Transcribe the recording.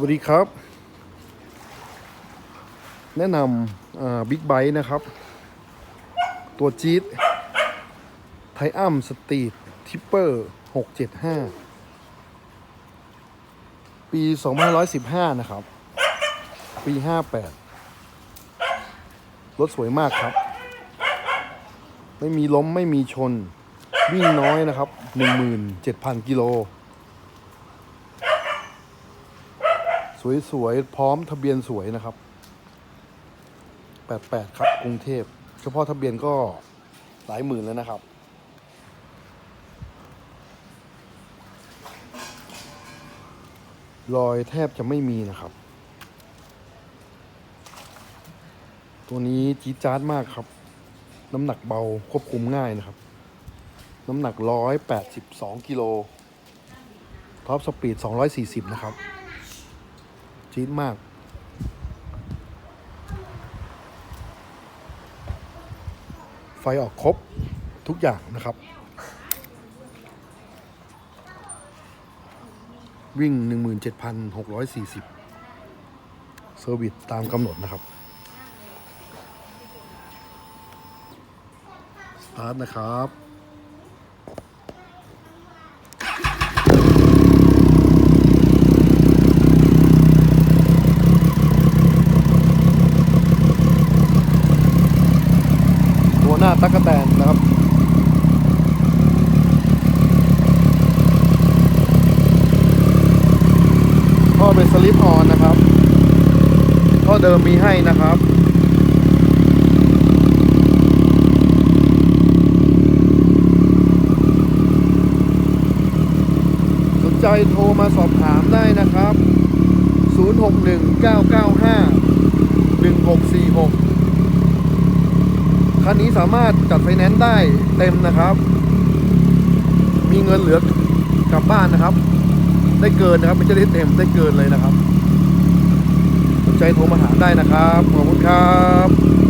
วัสดีครับ แนะนำบิ๊กไบค์นะครับ ตัวจี๊ดไทอัมสตรีททิปเปอร์675 ปี 2515 นะครับ ปี 58 รถสวยมากครับ ไม่มีล้มไม่มีชน วิ่งน้อยนะครับ 17,000 กิโล สวยๆ พร้อมทะเบียนสวยนะครับ 88 ครับ กรุงเทพ เฉพาะทะเบียนก็หลายหมื่นแล้วนะครับ รอยแทบจะไม่มีนะครับ ตัวนี้จี๊ดจ๊าดมากครับ น้ำหนักเบาควบคุมง่ายนะครับ น้ำหนัก 182 กิโลท็อปสปีด 240 นะครับ จี๊ดมากไฟออกครบทุกอย่างนะครับ วิ่ง 17,640 เซอร์วิสตามกำหนดนะครับ สตาร์ทนะครับ ตั๊กแตนนะครับท่อเป็นสลิปออนนะครับท่อเดิมมีให้นะครับสนใจโทรมาสอบถามได้นะครับ 061 995 คันนี้สามารถจัดไฟแนนซ์ได้เต็มนะครับ มีเงินเหลือกลับบ้านนะครับ ได้เกินนะครับไม่ใช่ได้เต็มได้เกินเลยนะครับสนใจโทรมาถามได้นะครับ ขอบคุณครับ